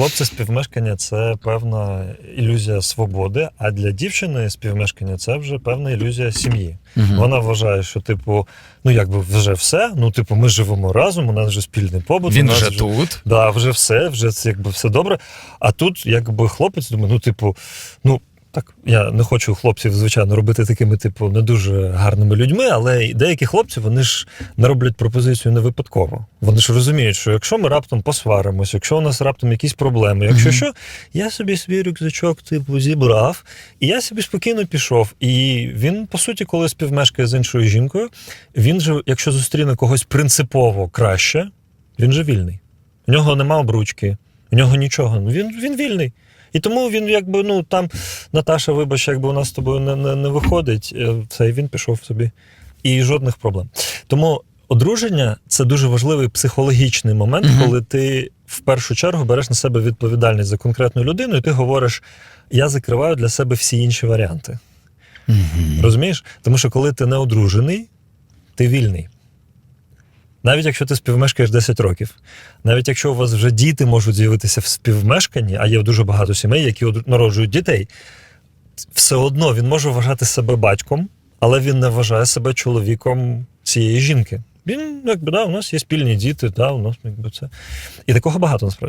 хлопця співмешкання це певна ілюзія свободи, а для дівчини співмешкання це вже певна ілюзія сім'ї. Угу. Вона вважає, що, типу, ну якби вже все. Ну, типу, ми живемо разом, у нас вже спільний побут. у Він нас вже тут. Да, вже все, вже це якби все добре. А тут, якби хлопець думає, ну, типу, ну. Так, я не хочу хлопців, звичайно, робити такими, типу, не дуже гарними людьми, але деякі хлопці вони ж не роблять пропозицію не випадково. Вони ж розуміють, що якщо ми раптом посваримось, якщо у нас раптом якісь проблеми, якщо Мгм. що, я собі свій рюкзачок, типу, зібрав, і я собі спокійно пішов. І він, по суті, коли співмешкає з іншою жінкою, він же, якщо зустріне когось принципово краще, він же вільний. У нього нема обручки, у нього нічого. Ну, Він, він вільний. І тому він, якби, ну там, Наташа, вибач, якби у нас з тобою не, не, не виходить, е, це і він пішов собі. І жодних проблем. Тому одруження це дуже важливий психологічний момент, Мгм. коли ти в першу чергу береш на себе відповідальність за конкретну людину, і ти говориш: я закриваю для себе всі інші варіанти. Мгм. Розумієш? Тому що коли ти не одружений, ти вільний. Навіть якщо ти співмешкаєш 10 років, навіть якщо у вас вже діти можуть з'явитися в співмешканні, а є дуже багато сімей, які народжують дітей, все одно він може вважати себе батьком, але він не вважає себе чоловіком цієї жінки. Він, якби, да, у нас є спільні діти, да, у нас якби це. І такого багато насправді.